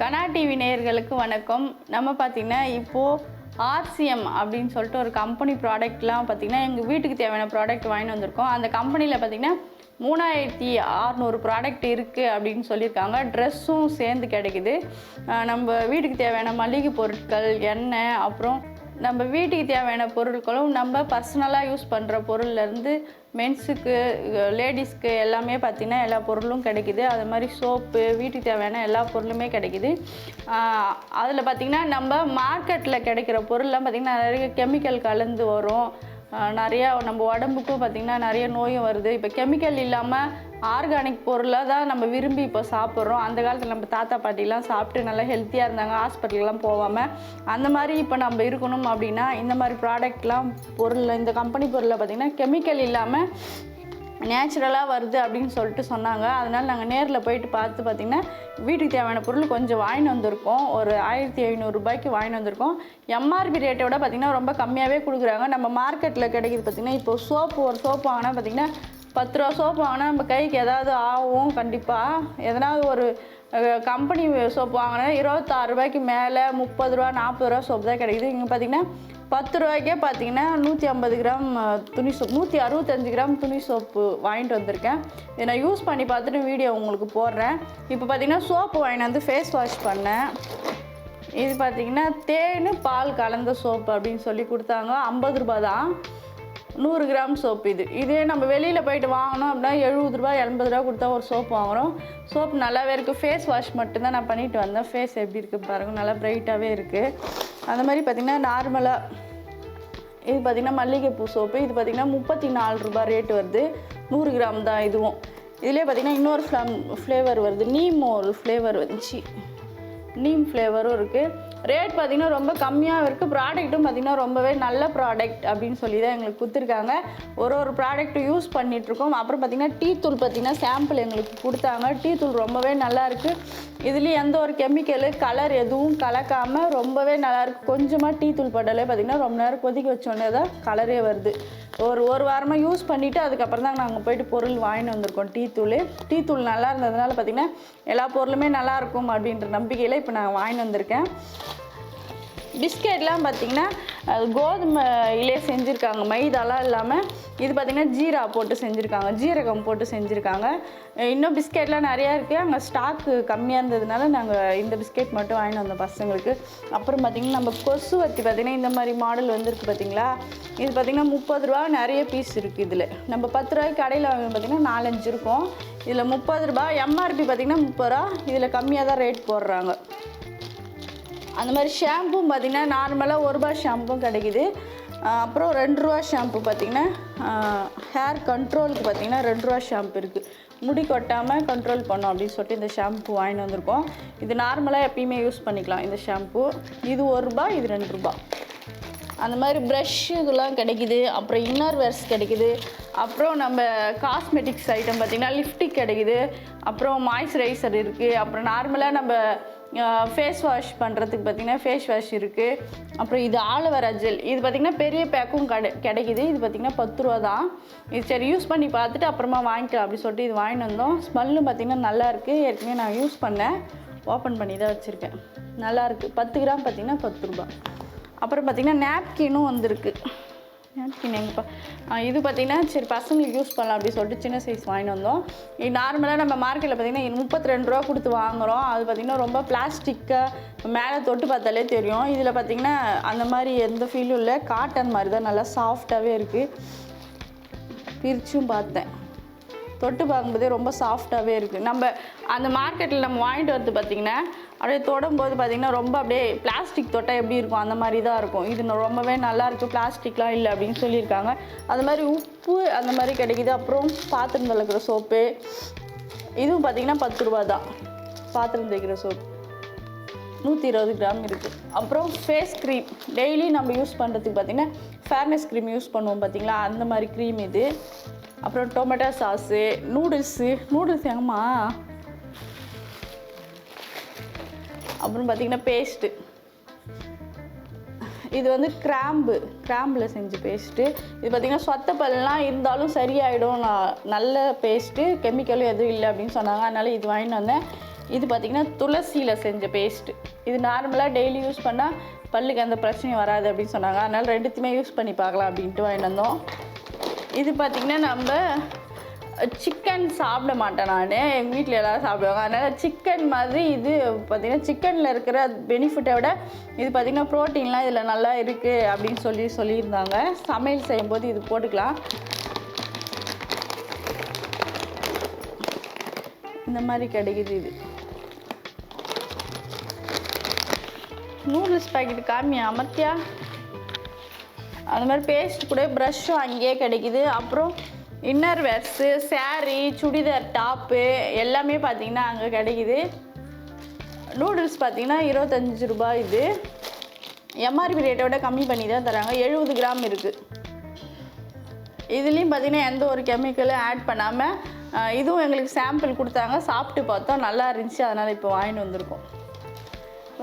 கனா TV நேயர்களுக்கு வணக்கம். நம்ம பார்த்திங்கன்னா இப்போது ஆர்சிஎம் அப்படின்னு சொல்லிட்டு ஒரு கம்பெனி ப்ராடக்ட்லாம் பார்த்திங்கன்னா எங்கள் வீட்டுக்கு தேவையான ப்ராடக்ட் வாங்கிட்டு வந்திருக்கோம். அந்த கம்பெனியில் பார்த்திங்கன்னா மூணாயிரத்தி அறநூறு ப்ராடக்ட் இருக்குது அப்படின்னு சொல்லியிருக்காங்க. ட்ரெஸ்ஸும் சேர்ந்து கிடைக்குது. நம்ம வீட்டுக்கு தேவையான மளிகை பொருட்கள் எண்ணெய் அப்புறம் நம்ம வீட்டுக்கு தேவையான பொருட்களும் நம்ம பர்சனலாக யூஸ் பண்ணுற பொருள்லேருந்து மென்ஸுக்கு லேடிஸ்க்கு எல்லாமே பார்த்திங்கன்னா எல்லா பொருளும் கிடைக்குது. அது மாதிரி சோப்பு வீட்டுக்கு தேவையான எல்லா பொருளுமே கிடைக்குது. அதில் பார்த்திங்கன்னா நம்ம மார்க்கெட்டில் கிடைக்கிற பொருள்லாம் பார்த்திங்கன்னா நிறைய கெமிக்கல் கலந்து வரும். நிறையா நம்ம உடம்புக்கும் பார்த்திங்கன்னா நிறைய நோயும் வருது. இப்போ கெமிக்கல் இல்லாமல் ஆர்கானிக் பொருளாக தான் நம்ம விரும்பி இப்போ சாப்பிட்றோம். அந்த காலத்தில் நம்ம தாத்தா பாட்டிலாம் சாப்பிட்டு நல்லா ஹெல்த்தியாக இருந்தாங்க. ஹாஸ்பிட்டல்லாம் போகாமல் அந்த மாதிரி இப்போ நம்ம இருக்கணும் அப்படின்னா இந்த மாதிரி ப்ராடக்ட்லாம் பொருள் இந்த கம்பெனி பொருளை பார்த்திங்கன்னா கெமிக்கல் இல்லாமல் நேச்சுரலாக வருது அப்படின்னு சொல்லிட்டு சொன்னாங்க. அதனால் நாங்கள் நேரில் போயிட்டு பார்த்து பார்த்திங்கன்னா வீட்டுக்கு தேவையான பொருள் கொஞ்சம் வாங்கிட்டு வந்திருக்கோம். ஒரு ஆயிரத்தி ஐநூறுரூபாய்க்கு வாங்கிட்டு வந்திருக்கோம். எம்ஆர்பி ரேட்டை விட பார்த்திங்கன்னா ரொம்ப கம்மியாகவே கொடுக்குறாங்க. நம்ம மார்க்கெட்டில் கிடைக்கிது பார்த்திங்கன்னா இப்போ சோப்பு ஒரு சோப்பு வாங்கினா பார்த்திங்கன்னா பத்து ரூபா சோப்பு வாங்கினா நம்ம கைக்கு ஏதாவது ஆகும் கண்டிப்பாக எதனாவது ஒரு கம்பெனி சோப்பு வாங்கினா இருபத்தாறு ரூபாய்க்கு மேலே முப்பது ரூபா நாற்பது ரூபா சோப்பு தான் கிடைக்குது. இங்கே பார்த்திங்கன்னா பத்து ரூபாய்க்கே பார்த்தீங்கன்னா நூற்றி ஐம்பது கிராம் துணி சோப்பு நூற்றி அறுபத்தஞ்சு கிராம் துணி சோப்பு வாங்கிட்டு வந்திருக்கேன். இதை நான் யூஸ் பண்ணி பார்த்துட்டு வீடியோ உங்களுக்கு போடுறேன். இப்போ பார்த்தீங்கன்னா சோப்பு வாங்கிட்டு வந்து ஃபேஸ் வாஷ் பண்ணேன். இது பார்த்தீங்கன்னா தேன் பால் கலந்த சோப்பு அப்படின்னு சொல்லி கொடுத்தாங்க. ஐம்பது ரூபா தான். நூறு கிராம் சோப்பு இது. இதே நம்ம வெளியில் போயிட்டு வாங்கினோம் அப்படின்னா எழுபது ரூபா எண்பது ரூபா கொடுத்தா ஒரு சோப்பு வாங்குகிறோம் சோப்பு நல்லாவே இருக்குது ஃபேஸ் வாஷ் மட்டும்தான் நான் பண்ணிட்டு வந்தேன். ஃபேஸ் எப்படி இருக்குது பாருங்கள் நல்லா ப்ரைட்டாகவே இருக்குது அந்த மாதிரி பார்த்திங்கன்னா நார்மலாக இது பார்த்திங்கன்னா மல்லிகைப்பூ சோப்பு. இது பார்த்திங்கன்னா முப்பத்தி நாலு ரூபாய் ரேட் வருது. நூறு கிராம் தான் இதுவும். இதிலே பார்த்திங்கன்னா இன்னொரு ஃப்ளம் ஃப்ளேவர் வருது. நீமோ ஒரு ஃப்ளேவர் வந்துச்சு. நீம் ஃப்ளேவரும் இருக்குது ரேட் பார்த்திங்கன்னா ரொம்ப கம்மியாக இருக்குது ப்ராடக்ட்டும் பார்த்திங்கன்னா ரொம்பவே நல்ல ப்ராடக்ட் அப்படின்னு சொல்லி தான் எங்களுக்கு கொடுத்துருக்காங்க. ஒரு ஒரு ப்ராடக்ட்டும் யூஸ் பண்ணிகிட்ருக்கோம் அப்புறம் பார்த்திங்கன்னா டீ தூள் பார்த்திங்கன்னா சாம்பிள் எங்களுக்கு கொடுத்தாங்க. டீ தூள் ரொம்பவே நல்லாயிருக்கு இதுலேயும் எந்த ஒரு கெமிக்கலு கலர் எதுவும் கலக்காமல் ரொம்பவே நல்லாயிருக்கு கொஞ்சமாக டீ தூள் போட்டாலே பார்த்திங்கன்னா ரொம்ப நேரம் கொதிக்க வச்சோடனே தான் கலரே வருது. ஒரு ஒரு வாரமாக யூஸ் பண்ணிவிட்டு அதுக்கப்புறம் தான் நாங்கள் போயிட்டு பொருள் வாங்கிட்டு வந்திருக்கோம் டீ தூள். டீ தூள் நல்லா இருந்ததுனால பார்த்திங்கன்னா எல்லா பொருளுமே நல்லாயிருக்கும் அப்படின்ற நம்பிக்கையில் இப்போ நான் வாங்கிட்டு வந்திருக்கேன். பிஸ்கெட்லாம் பார்த்திங்கன்னா அது கோதுமையிலே செஞ்சுருக்காங்க. மைதாலாம் இல்லாமல் இது பார்த்திங்கன்னா ஜீரா போட்டு செஞ்சுருக்காங்க. ஜீரகம் போட்டு செஞ்சுருக்காங்க. இன்னும் பிஸ்கெட்லாம் நிறையா இருக்குது அங்கே ஸ்டாக்கு கம்மியாக இருந்ததுனால நாங்கள் இந்த பிஸ்கெட் மட்டும் வாங்கிட்டு வந்தோம் பசங்களுக்கு. அப்புறம் பார்த்திங்கன்னா நம்ம கொசுவத்தி பார்த்திங்கன்னா இந்த மாதிரி மாடல் வந்துருக்கு பார்த்தீங்களா? இது பார்த்திங்கன்னா முப்பது ரூபா நிறைய பீஸ் இருக்குது இதில். நம்ம பத்து ரூபாய்க்கு கடையில் வாங்க பார்த்திங்கன்னா நாலஞ்சு இருக்கும். இதில் முப்பது ரூபா எம்ஆர்பி பார்த்திங்கன்னா முப்பது ரூபா. இதில் கம்மியாக தான் ரேட் போடுறாங்க. அந்த மாதிரி ஷாம்பும் பார்த்திங்கன்னா நார்மலாக ஒரு ரூபா ஷாம்பும் கிடைக்குது. அப்புறம் ரெண்டு ரூபா ஷாம்பு பார்த்திங்கன்னா ஹேர் கண்ட்ரோலுக்கு பார்த்திங்கன்னா ரெண்டு ரூபா ஷாம்பு இருக்குது முடி கொட்டாமல் கண்ட்ரோல் பண்ணோம் அப்படின்னு சொல்லிட்டு இந்த ஷாம்பு வாங்கிட்டு வந்திருக்கோம். இது நார்மலாக எப்பயுமே யூஸ் பண்ணிக்கலாம் இந்த ஷாம்பு இது ஒரு ரூபா இது ரெண்டு ரூபா. அந்த மாதிரி ப்ரஷ் இதெல்லாம் கிடைக்குது. அப்புறம் இன்னர் வேர்ஸ் கிடைக்குது. அப்புறம் நம்ம காஸ்மெட்டிக்ஸ் ஐட்டம் பார்த்திங்கன்னா லிப்டிக் கிடைக்குது. அப்புறம் மாய்ஸ்சரைசர் இருக்குது அப்புறம் நார்மலாக நம்ம ஃபேஸ் வாஷ் பண்ணுறதுக்கு பார்த்திங்கன்னா ஃபேஸ் வாஷ் இருக்குது அப்புறம் இது ஆலோவேரா ஜெல் இது பார்த்திங்கன்னா பெரிய பேக்கும் கிடை கிடைக்குது. இது பார்த்திங்கன்னா பத்து ரூபா தான். இது சரி யூஸ் பண்ணி பார்த்துட்டு அப்புறமா வாங்கிக்கலாம் அப்படி சொல்லிட்டு இது வாங்கிட்டு வந்தோம். ஸ்மெல்லும் பார்த்திங்கன்னா நல்லாயிருக்கு ஏற்கனவே நான் யூஸ் பண்ணேன். ஓப்பன் பண்ணி தான் வச்சுருக்கேன். நல்லாயிருக்கு பத்து கிராம் பார்த்திங்கன்னா பத்து ரூபா அப்புறம் பார்த்திங்கன்னா நாப்கினும் வந்திருக்கு. நாப்கின் எங்கப்பா இது பார்த்திங்கன்னா சரி பசங்களுக்கு யூஸ் பண்ணலாம் அப்படி சொல்லிட்டு சின்ன சைஸ் வாங்கிட்டு வந்தோம். இது நார்மலாக நம்ம மார்க்கெட்டில் பார்த்திங்கன்னா முப்பத்தி ரெண்டு ரூபா கொடுத்து வாங்குகிறோம் அது பார்த்திங்கன்னா ரொம்ப பிளாஸ்டிக்காக மேலே தொட்டு பார்த்தாலே தெரியும். இதில் பார்த்திங்கன்னா அந்த மாதிரி எந்த ஃபீலும் இல்லை. காட்டன் மாதிரி தான் நல்லா சாஃப்டாகவே இருக்குது பிரிச்சும் பார்த்தேன். தொட்டு பார்க்கும்போதே ரொம்ப சாஃப்டாகவே இருக்குது நம்ம அந்த மார்க்கெட்டில் நம்ம வாங்கிட்டு வரது பார்த்திங்கன்னா அப்படியே தொடும்போது பார்த்திங்கன்னா ரொம்ப அப்படியே பிளாஸ்டிக் தொட்டால் எப்படி இருக்கும்? அந்த மாதிரி தான் இருக்கும். இது ரொம்பவே நல்லா பிளாஸ்டிக்லாம் இல்லை அப்படின்னு சொல்லியிருக்காங்க. அது மாதிரி உப்பு அந்த மாதிரி கிடைக்கிது. அப்புறம் பாத்திரம் விளக்குற சோப்பு இதுவும் பார்த்திங்கன்னா பத்து ரூபா தான். பாத்திரம் தேய்க்கிற சோப்பு நூற்றி இருபது கிராம் இருக்குது அப்புறம் ஃபேஸ் க்ரீம் டெய்லி நம்ம யூஸ் பண்ணுறதுக்கு பார்த்திங்கன்னா ஃபேர்னஸ் க்ரீம் யூஸ் பண்ணுவோம் பார்த்தீங்களா? அந்த மாதிரி க்ரீம் இது. அப்புறம் டொமேட்டோ சாஸு நூடுல்ஸு நூடுல்ஸ் எங்கம்மா? அப்புறம் பார்த்திங்கன்னா பேஸ்ட்டு இது வந்து கிராம்பு கிராம்பில் செஞ்ச பேஸ்ட்டு இது பார்த்திங்கன்னா சொத்த பல்லாம் இருந்தாலும் சரியாயிடும். நான் நல்ல பேஸ்ட்டு கெமிக்கலும் எதுவும் இல்லை அப்படின்னு சொன்னாங்க. அதனால் இது வாங்கிட்டு வந்தேன். இது பார்த்திங்கன்னா துளசியில் செஞ்ச பேஸ்ட்டு இது நார்மலாக டெய்லி யூஸ் பண்ணால் பல்லுக்கு எந்த பிரச்சனையும் வராது அப்படின்னு சொன்னாங்க. அதனால் ரெண்டுத்தையுமே யூஸ் பண்ணி பார்க்கலாம் அப்படின்ட்டு வாங்கிட்டு வந்தோம். இது பார்த்திங்கன்னா நம்ம சிக்கன் சாப்பிட மாட்டேன் நான். எங்கள் வீட்டில் எல்லாரும் சாப்பிடுவாங்க. அதனால் சிக்கன் மாதிரி இது பார்த்திங்கன்னா சிக்கனில் இருக்கிற பெனிஃபிட்டை விட இது பார்த்திங்கன்னா ப்ரோட்டீன்லாம் இதில் நல்லா இருக்குது அப்படின்னு சொல்லி சொல்லியிருந்தாங்க. சமையல் செய்யும்போது இது போட்டுக்கலாம். இந்த மாதிரி கிடைக்குது இது. நூடுல்ஸ் பாக்கெட் காமி அமர்த்தியா? அந்த மாதிரி பேஸ்ட் கூட ப்ரஷ்ஷும் அங்கேயே கிடைக்குது. அப்புறம் inner wears sari churidar top எல்லாமே பார்த்திங்கன்னா அங்கே கிடைக்குது. நூடுல்ஸ் பார்த்தீங்கன்னா இருபத்தஞ்சி ரூபாய் இது. எம்ஆர்பி ரேட்டை விட கம்மி பண்ணி தான் தராங்க. எழுபது கிராம் இருக்குது இதுலேயும் பார்த்திங்கன்னா எந்த ஒரு கெமிக்கலும் ஆட் பண்ணாமல் இதுவும் எங்களுக்கு சாம்பிள் கொடுத்தாங்க. சாப்பிட்டு பார்த்தோம். நல்லா இருந்துச்சு. அதனால் இப்போ வாங்கிட்டு வந்திருக்கோம்.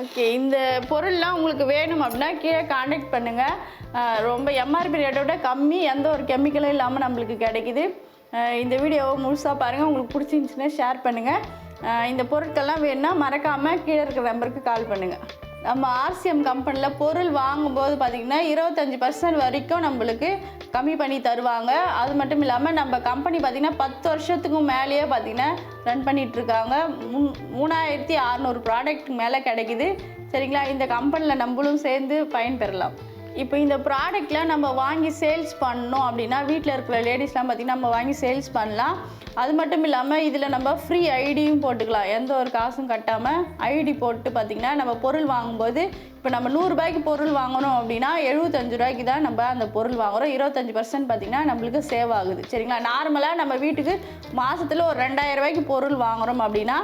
ஓகே இந்த பொருள்லாம் உங்களுக்கு வேணும் அப்படின்னா கீழே காண்டாக்ட் பண்ணுங்கள் ரொம்ப எம்ஆர்பி ரேட்டை விட கம்மி எந்த ஒரு கெமிக்கலும் இல்லாமல் நம்மளுக்கு கிடைக்குது. இந்த வீடியோவை முழுசாக பாருங்கள் உங்களுக்கு பிடிச்சிருந்துச்சுன்னா ஷேர் பண்ணுங்கள் இந்த பொருட்கள்லாம் வேணும்னா மறக்காமல் கீழே இருக்கிற நம்பருக்கு கால் பண்ணுங்கள் நம்ம ஆர்சிஎம் கம்பெனியில் பொருள் வாங்கும்போது பார்த்திங்கன்னா இருபத்தஞ்சி பர்சன்ட் வரைக்கும் நம்மளுக்கு கம்மி பண்ணி தருவாங்க. அது மட்டும் இல்லாமல் நம்ம கம்பெனி பார்த்திங்கன்னா பத்து வருஷத்துக்கு மேலேயே பார்த்திங்கன்னா ரன் பண்ணிகிட்ருக்காங்க மூ மூணாயிரத்தி அறநூறு ப்ராடக்ட் மேலே கிடைக்குது. சரிங்களா? இந்த கம்பெனியில் நம்மளும் சேர்ந்து பயன்பெறலாம் இப்போ இந்த ப்ராடக்ட்லாம் நம்ம வாங்கி சேல்ஸ் பண்ணோம் அப்படின்னா வீட்டில் இருக்கிற லேடிஸ்லாம் பார்த்திங்கன்னா நம்ம வாங்கி சேல்ஸ் பண்ணலாம். அது மட்டும் இல்லாமல் இதில் நம்ம ஃப்ரீ ஐடியும் போட்டுக்கலாம். எந்த ஒரு காசும் கட்டாமல் ஐடி போட்டு பார்த்திங்கன்னா நம்ம பொருள் வாங்கும்போது இப்போ நம்ம நூறுரூபாய்க்கு பொருள் வாங்கணும் அப்படின்னா எழுபத்தஞ்சு ரூபாய்க்கு தான் நம்ம அந்த பொருள் வாங்குறோம். இருபத்தஞ்சி பர்சன்ட் பார்த்திங்கன்னா நம்மளுக்கு சேவ் ஆகுது. சரிங்களா? நார்மலாக நம்ம வீட்டுக்கு மாதத்தில் ஒரு ரெண்டாயிரம் ரூபாய்க்கு பொருள் வாங்குறோம் அப்படின்னா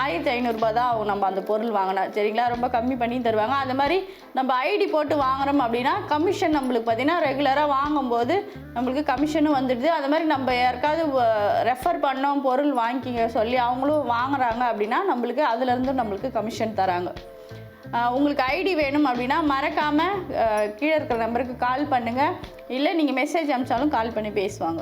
ஆயிரத்தி ஐநூறுரூபா தான் ஆகும் நம்ம அந்த பொருள் வாங்கினா. சரிங்களா? ரொம்ப கம்மி பண்ணி தருவாங்க. அந்த மாதிரி நம்ம ஐடி போட்டு வாங்குறோம் அப்படின்னா கமிஷன் நம்மளுக்கு பார்த்தீங்கன்னா ரெகுலராக வாங்கும்போது நம்மளுக்கு கமிஷனும் வந்துடுது. அது மாதிரி நம்ம யாருக்காவது ரெஃபர் பண்ணோம் பொருள் வாங்கிக்கிங்க சொல்லி அவங்களும் வாங்குறாங்க அப்படின்னா நம்மளுக்கு அதுலேருந்து நம்மளுக்கு கமிஷன் தராங்க. உங்களுக்கு ஐடி வேணும் அப்படின்னா மறக்காமல் கீழே இருக்கிற நம்பருக்கு கால் பண்ணுங்கள் இல்லை நீங்கள் மெசேஜ் அனுப்பிச்சாலும் கால் பண்ணி பேசுவாங்க.